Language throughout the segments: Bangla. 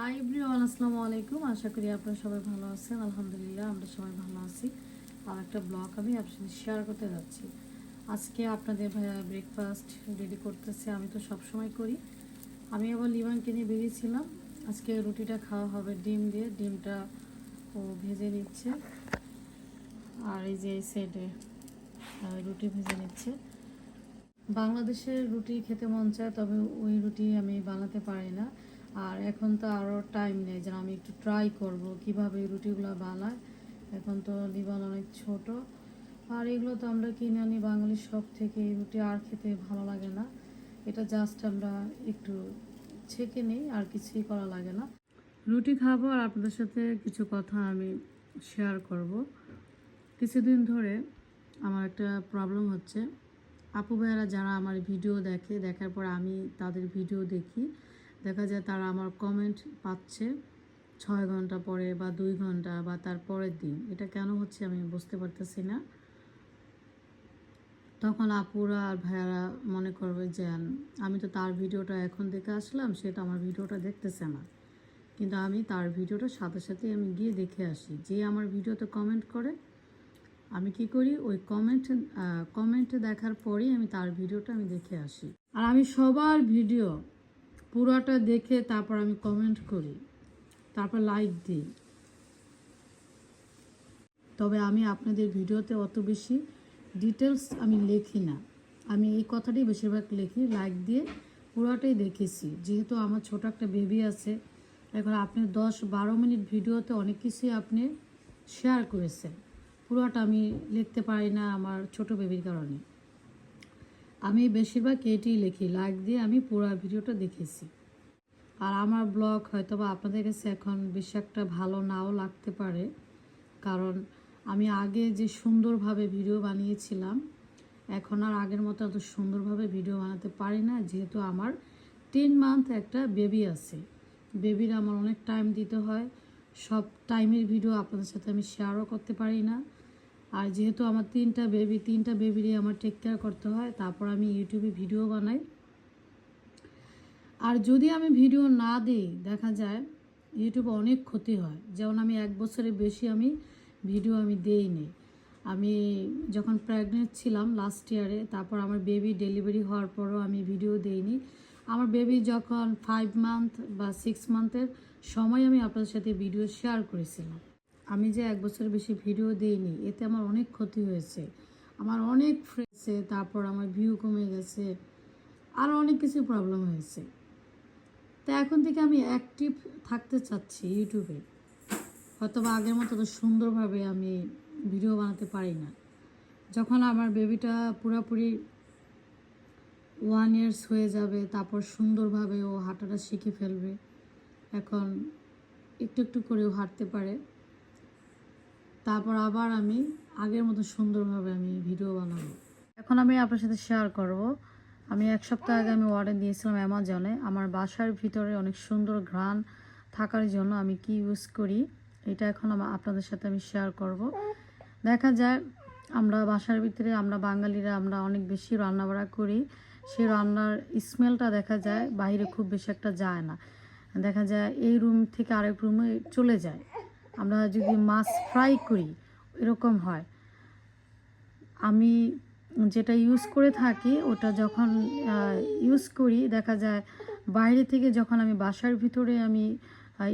হাই এভরিওয়ান আসসালামু আলাইকুম। আশা করি আপনারা সবাই ভালো আছেন। আলহামদুলিল্লাহ, আমরা সবাই ভালো আছি। আর একটা ব্লগ আমি আপনার সাথে শেয়ার করতে যাচ্ছি। আজকে আপনাদের ভাইয়া ব্রেকফাস্ট রেডি করতেছে, আমি তো সব সময় করি। আমি আবার লিবানকে নিয়ে বেরিয়েছিলাম। আজকে রুটিটা খাওয়া হবে ডিম দিয়ে। ডিমটা ও ভেজে নিচ্ছে। আর এই যে এই সাইডে রুটি ভেজে নিচ্ছে। বাংলাদেশের রুটি খেতে মন চায়, তবে ওই রুটি আমি বানাতে পারি না। আর এখন তো আরও টাইম নেই, যেন আমি একটু ট্রাই করব কীভাবে রুটিগুলো বানায়। এখন তো লিবান অনেক ছোট। আর এগুলো তো আমরা কিনে আনি বাঙালির সব থেকে রুটি আর খেতে ভালো লাগে না। এটা জাস্ট আমরা একটু ছেঁকে নিই, আর কিছুই করা লাগে না। রুটি খাব আর আপনাদের সাথে কিছু কথা আমি শেয়ার করব। কিছুদিন ধরে আমার একটা প্রবলেম হচ্ছে। আপু ভাইয়েরা যারা আমার ভিডিও দেখে, দেখার পর আমি তাদের ভিডিও দেখি। দেখা যায় তারা আমার কমেন্ট পাচ্ছে ছয় ঘণ্টা পরে বা দুই ঘণ্টা বা তার পরের দিন। এটা কেন হচ্ছে আমি বুঝতে পারতেছি না। তখন আপুরা আর ভাইয়ারা মনে করবে যে আমি তো তার ভিডিওটা এখন দেখে আসলাম, সে তো আমার ভিডিওটা দেখতেছে না। কিন্তু আমি তার ভিডিওটা সাথে সাথে আমি গিয়ে দেখে আসি। যে আমার ভিডিওতে কমেন্ট করে, আমি কি করি? ওই কমেন্ট কমেন্ট দেখার পরেই আমি তার ভিডিওটা আমি দেখে আসি। আর আমি সবার ভিডিও পুরোটা দেখে তারপর আমি কমেন্ট করি, তারপর লাইক দিই। তবে আমি আপনাদের ভিডিওতে অত বেশি ডিটেলস আমি লিখি না। আমি এই কথাটাই বেশিরভাগ লিখি লাইক দিয়ে পুরোটাই দেখেছি। যেহেতু আমার ছোট একটা বেবি আছে, এখন আপনি দশ বারো মিনিট ভিডিওতে অনেক কিছুই আপনি শেয়ার করেছেন। পুরোটা আমি লিখতে পারি না আমার ছোট বেবির কারণে। আমি বেশিরভাগ এটাই লিখি লাইক দিয়ে আমি পুরো ভিডিওটা দেখেছি। আর আমার ব্লগ হয়তো বা আপনাদের কাছে এখন বেশি একটা ভালো নাও লাগতে পারে, কারণ আমি আগে যে সুন্দরভাবে ভিডিও বানিয়েছিলাম, এখন আর আগের মতো এত সুন্দরভাবে ভিডিও বানাতে পারি না, যেহেতু আমার টেন মান্থ একটা বেবি আছে। বেবির আমার অনেক টাইম দিতে হয়, সব টাইমের ভিডিও আপনাদের সাথে আমি শেয়ারও করতে পারি না। আর যেহেতু আমার তিনটা বেবি তিনটা বেবিরই আমার টেক কেয়ার করতে হয়, তারপর আমি ইউটিউবে ভিডিও বানাই। আর যদি আমি ভিডিও না দিই, দেখা যায় ইউটিউবে অনেক ক্ষতি হয়। যেমন আমি এক বছরের বেশি আমি ভিডিও আমি দেইনি। আমি যখন প্রেগনেন্ট ছিলাম লাস্ট ইয়ারে তারপর আমার বেবি ডেলিভারি হওয়ার পরও আমি ভিডিও দেইনি। আমার বেবি যখন ফাইভ মান্থ বা সিক্স মান্থের সময় আমি আপনাদের সাথে ভিডিও শেয়ার করেছিলাম। আমি যে এক বছরের বেশি ভিডিও দিইনি, এতে আমার অনেক ক্ষতি হয়েছে। আমার অনেক ফ্রেন্ডসে তারপর আমার ভিউ কমে গেছে আরও অনেক কিছু প্রবলেম হয়েছে। তা এখন থেকে আমি অ্যাক্টিভ থাকতে চাচ্ছি ইউটিউবে হয়তো বা আগের মতো তো সুন্দরভাবে আমি ভিডিও বানাতে পারি না। যখন আমার বেবিটা পুরোপুরি ওয়ান ইয়ার্স হয়ে যাবে, তারপর সুন্দরভাবে ও হাঁটাটা শিখে ফেলবে, এখন একটু একটু করে ও হাঁটতে পারে। তারপর আবার আমি আগের মতো সুন্দরভাবে আমি ভিডিও বানাবো। এখন আমি আপনার সাথে শেয়ার করব। আমি এক সপ্তাহ আগে আমি অর্ডার দিয়েছিলাম অ্যামাজনে। আমার বাসার ভিতরে অনেক সুন্দর ঘ্রাণ থাকার জন্য আমি কি ইউজ করি, এটা এখন আপনাদের সাথে আমি শেয়ার করব। দেখা যায় আমরা বাসার ভিতরে, আমরা বাঙালিরা, আমরা অনেক বেশি রান্নাবাড়া করি। সেই রান্নার স্মেলটা দেখা যায়, বাইরে খুব বেশি একটা যায় না। দেখা যায় এই রুম থেকে আরেক রুমে চলে যায়। আমরা যদি মাছ ফ্রাই করি, এরকম হয়। আমি যেটা ইউজ করে থাকি, ওটা যখন ইউজ করি, দেখা যায় বাইরে থেকে যখন আমি বাসার ভিতরে আমি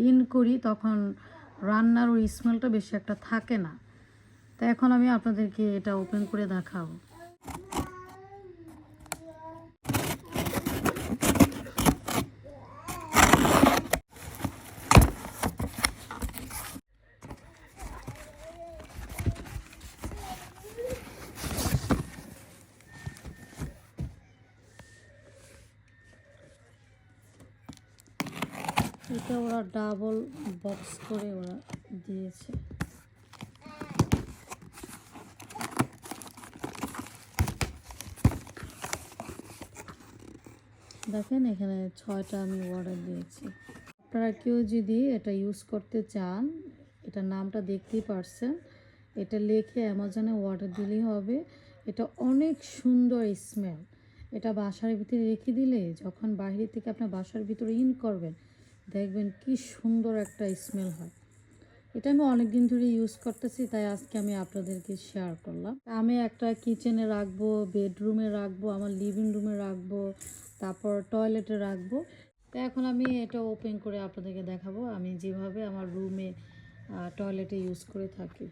ইন করি, তখন রান্নার ওই স্মেলটা বেশি একটা থাকে না। তো এখন আমি আপনাদেরকে এটা ওপেন করে দেখাবো। এটা ওরা ডাবল বক্স করে ওরা দিয়েছে। দেখেন এখানে ছয়টা আমি অর্ডার দিয়েছি। আপনারা কেউ যদি এটা ইউজ করতে চান, এটা নামটা দেখতেই পারছেন, এটা লিখে অ্যামাজনে অর্ডার দিলেই হবে। এটা অনেক সুন্দর স্মেল এটা বাসার ভিতরে রেখে দিলে যখন বাইরে থেকে আপনার বাসার ভিতরে ইন করবেন দেখবেন কি সুন্দর একটা স্মেল হয়। এটা আমি অনেক দিন ধরে ইউজ করতেছি, তাই আজকে আমি আপনাদেরকে শেয়ার করলাম। আমি একটা কিচেনে রাখব বেডরুমে রাখব, আমার লিভিং রুমে রাখব, তারপর টয়লেটে রাখব। তো এখন আমি এটা ওপেন করে আপনাদেরকে দেখাবো। আমি যেভাবে আমার রুমে টয়লেটে ইউজ করে থাকি।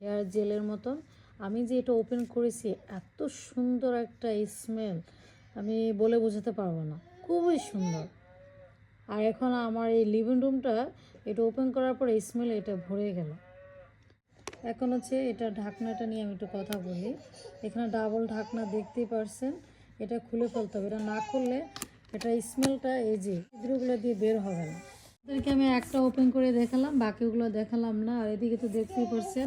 হেয়ার জেলের মতন। আমি যে এটা ওপেন করেছি, এত সুন্দর একটা স্মেল আমি বলে বোঝাতে পারব না। খুবই সুন্দর। আর এখন আমার এই লিভিং রুমটা এটা ওপেন করার পরে স্মেল এটা ভরে গেল। এখন হচ্ছে এটা ঢাকনাটা নিয়ে আমি একটু কথা বলি। এখানে ডাবল ঢাকনা দেখতেই পারছেন, এটা খুলে ফেলতে হবে। এটা না খুললে এটা স্মেলটা এই যে ছিদ্রগুলো দিয়ে বের হবে না। ওদেরকে আমি একটা ওপেন করে দেখালাম, বাকিগুলো দেখালাম না। আর এদিকে তো দেখতেই পারছেন,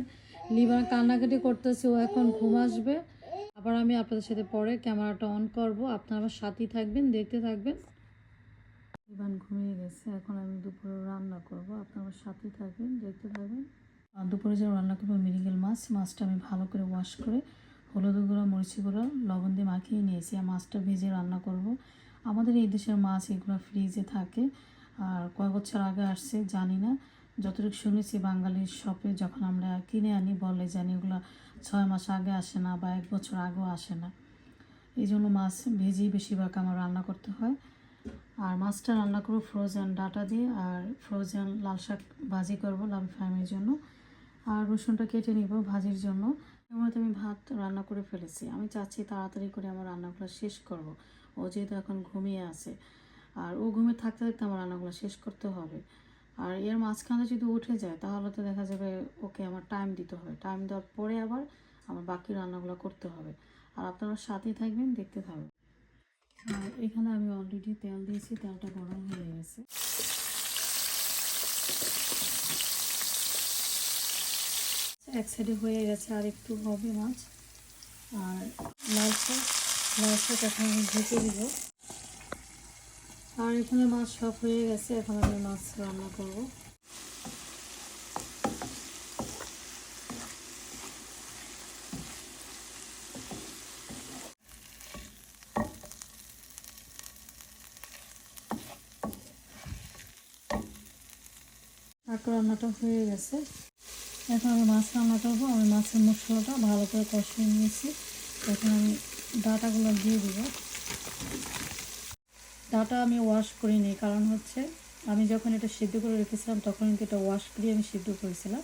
লিভার কান্নাকাটি করতেছে, ও এখন ঘুম আসবে। আবার আমি আপনাদের সাথে পরে ক্যামেরাটা অন করব। আপনারা আমার সাথেই থাকবেন, দেখতে থাকবেন। ইভান ঘুমিয়ে গেছে, এখন আমি দুপুরে রান্না করব। আপনারা আমার সাথেই থাকবেন, দেখতে থাকবেন। দুপুরে যে রান্না করব মেরিগেল মাছ, মাছটা আমি ভালো করে ওয়াশ করে হলুদ গুঁড়ো মরিচি গুঁড়ো, লবণ দিয়ে মাখিয়ে নিয়েছি। আর মাছটা ভেজে রান্না করব। আমাদের এই দেশের মাছ এগুলো ফ্রিজে থাকে। আর কয় বছর আগে আসছে জানি না। যতটুকু শুনেছি বাঙালির শপে যখন আমরা কিনে আনি, বলে জানি এগুলো ছয় মাস আগে আসে না বা এক বছর আগেও আসে না। এই জন্য মাছ ভেজেই বেশিরভাগ আমার রান্না করতে হয়। আর মাছটা রান্না করব ফ্রোজেন ডাটা দিয়ে, আর ফ্রোজেন লাল শাক ভাজি করব লাল ফ্যামিলির জন্য। আর রসুনটা কেটে নিব ভাজির জন্য। এমনিতে আমি ভাত রান্না করে ফেলেছি। আমি চাচ্ছি তাড়াতাড়ি করে আমার রান্নাগুলো শেষ করব। ও যেহেতু এখন ঘুমিয়ে আছে। আর ও ঘুমিয়ে থাকতে থাকতে আমার রান্নাগুলো শেষ করতে হবে। আর এর মাঝখানে যদি উঠে যায়, তাহলে তো দেখা যাবে, ওকে আমার টাইম দিতে হবে। টাইম দেওয়ার পরে আবার আমার বাকি রান্নাগুলো করতে হবে। আর আপনারা সাথেই থাকবেন, দেখতে থাকবেন। আর এখানে আমি অলরেডি তেল দিয়েছি, তেলটা গরম হয়ে গেছে। এক সাইডে হয়ে গেছে আর একটু হবে মাছ। আর লাল শাক লাল শাক এখন ঢেকে দিব। আর এখানে মাছ সব হয়ে গেছে, এখন আমি মাছ রান্না করব। রান্নাটা হয়ে গেছে। এখন আমি মাছ রান্না করব, আমি মাছের মশলাটা ভালো করে কষিয়ে নিয়েছি। এখন আমি ডাটাগুলো দিয়ে দিব। ডাটা আমি ওয়াশ করিনি কারণ হচ্ছে, আমি যখন এটা সিদ্ধ করে রেখেছিলাম, তখন কিন্তু এটা ওয়াশ করে আমি সিদ্ধ করেছিলাম।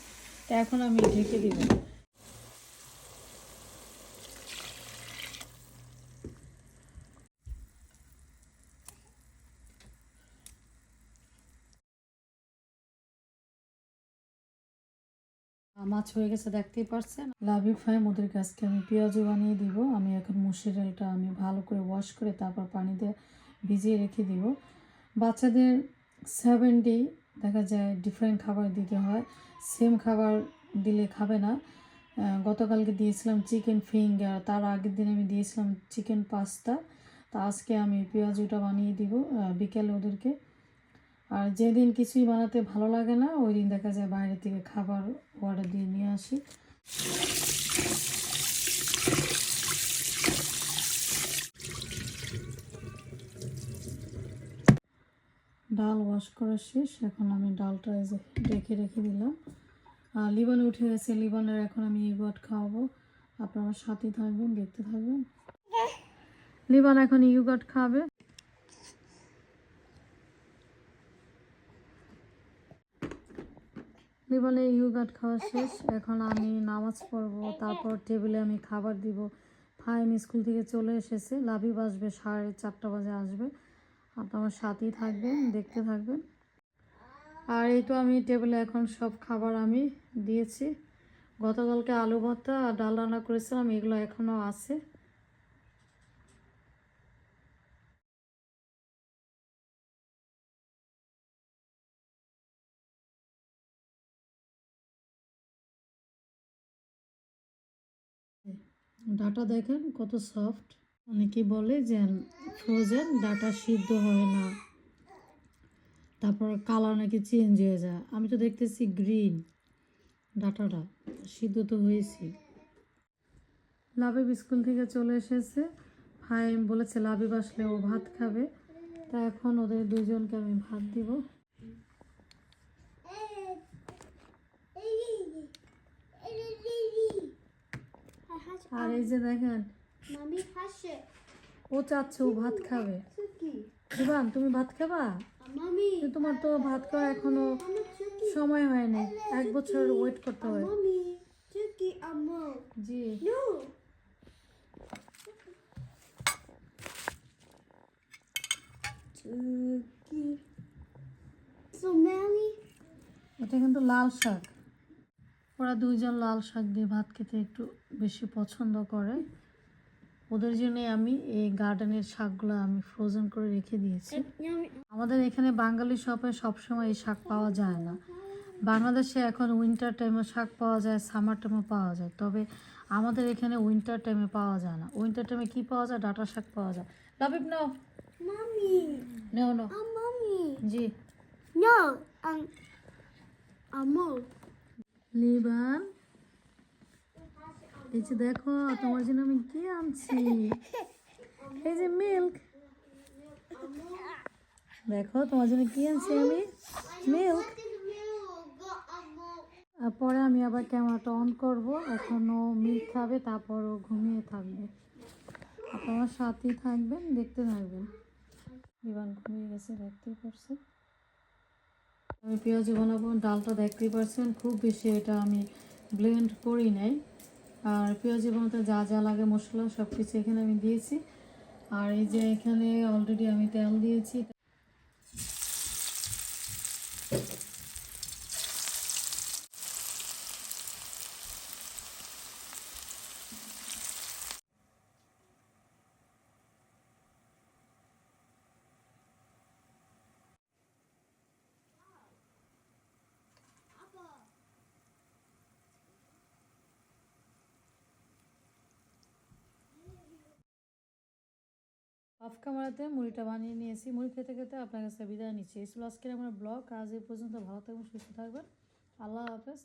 তো এখন আমি ঢেকে দিব। মাছ হয়ে গেছে, দেখতেই পারছেন? লাভি ফ্রাই ওদের গাছকে আমি পেঁয়াজও বানিয়ে দিব। আমি এখন মুসুর ডালটা আমি ভালো করে ওয়াশ করে তারপর পানিতে ভিজিয়ে রেখে দিব। বাচ্চাদের সেভেন ডে দেখা যায় ডিফারেন্ট খাবার দিতে হয়। সেম খাবার দিলে খাবে না। গতকালকে দিয়েছিলাম চিকেন ফিঙ্গার তার আগের দিন আমি দিয়েছিলাম চিকেন পাস্তা তা আজকে আমি পেঁয়াজুটা বানিয়ে দিব বিকেলে ওদেরকে। আর যেদিন কিছুই বানাতে ভালো লাগে না, ওই দিন দেখা যায় বাইরে থেকে খাবার অর্ডার দিয়ে নিয়ে আসি। ডাল ওয়াশ করা শেষ। এখন আমি ডালটা যে রেখে দিলাম। আর লিবান উঠে গেছে। লিবানের এখন আমি ইগট খাওয়াবো। আপনারা সাথে থাকবেন, দেখতে থাকবেন। লিবান এখন ইউগট খাবে। লিবানে ইউগাট খাওয়া শেষ। এখন আমি নামাজ পড়ব। তারপর টেবিলে আমি খাবার দিব। ফাইম স্কুল থেকে চলে এসেছে। লাভি বাসবে সাড়ে চারটা বাজে আসবে। আপনার সাথেই থাকবেন, দেখতে থাকবেন। আর এই তো আমি টেবিলে এখন সব খাবার আমি দিয়েছি। গতকালকে আলু ভর্তা আর ডাল রান্না করেছিলাম, এগুলো এখনও আছে। ডাটা দেখেন কত সফট অনেকে বলে যে ফ্রোজেন ডাটা সিদ্ধ হয় না। তারপর কালার নাকি চেঞ্জ হয়ে যায়। আমি তো দেখতেছি গ্রিন ডাটাটা সিদ্ধ তো হয়েছি। লাভে স্কুল থেকে চলে এসেছে। ভাই বলেছে লাবিব আসলে ও ভাত খাবে। তা এখন ওদের দুজনকে আমি ভাত দিব। আর এই যে দেখেন মামি হাসে। ও চাচ্ছে ও ভাত খাবে। দিবান তুমি ভাত খাবা? তোমার তো ভাত খাওয়া এখনও সময় হয়নি এক বছর ওয়েট করতে আমো জি। এটা কিন্তু লাল শাক। ওরা দুইজন লাল শাক দিয়ে ভাত খেতে একটু বেশি পছন্দ করে। ওদের জন্য আমি এই গার্ডেনের শাকগুলো আমি ফ্রোজেন করে রেখে দিয়েছি। আমাদের এখানে বাঙালি শপে সবসময় এই শাক পাওয়া যায় না। বাংলাদেশে এখন উইন্টার টাইমে শাক পাওয়া যায় সামার টাইমে পাওয়া যায়। তবে আমাদের এখানে উইন্টার টাইমে পাওয়া যায় না। উইন্টার টাইমে কি পাওয়া যায়? ডাটা শাক পাওয়া যায়। লাবিব নাও। মামি। নাও নাও। mommy. জি। um, amo. লিবান এই যে দেখো, তোমার জন্য আমি কি আনছি? এই যে মিল্ক দেখো, তোমার জন্য কি আনছি আমি? মিল্ক পরে আমি আবার ক্যামেরাটা অন করব। এখনও মিল্ক খাবে, তারপর ও ঘুমিয়ে থাকবে। আপনারা সাথেই থাকবেন, দেখতে থাকবেন। ইভান ঘুমিয়ে গেছে, দেখতেই পারছে আমি পেঁয়াজি বানাবো, ডালটা দেখতেই পারছেন। খুব বেশি এটা আমি ব্লেন্ড করি নাই। আর পেঁয়াজি মতো যা যা লাগে, মশলা সব কিছু এখানে আমি দিয়েছি। আর এই যে এখানে অলরেডি আমি তেল দিয়েছি। অফ মারাতে মুড়িটা বানিয়ে নিয়েছি। মুড়ি খেতে খেতে আপনার কাছে বিদায় নিচ্ছি। এই ছিল আজকের আমার ব্লগ। আজ এই পর্যন্ত ভালো থাকবেন, সুস্থ থাকবেন। আল্লাহ হাফেজ।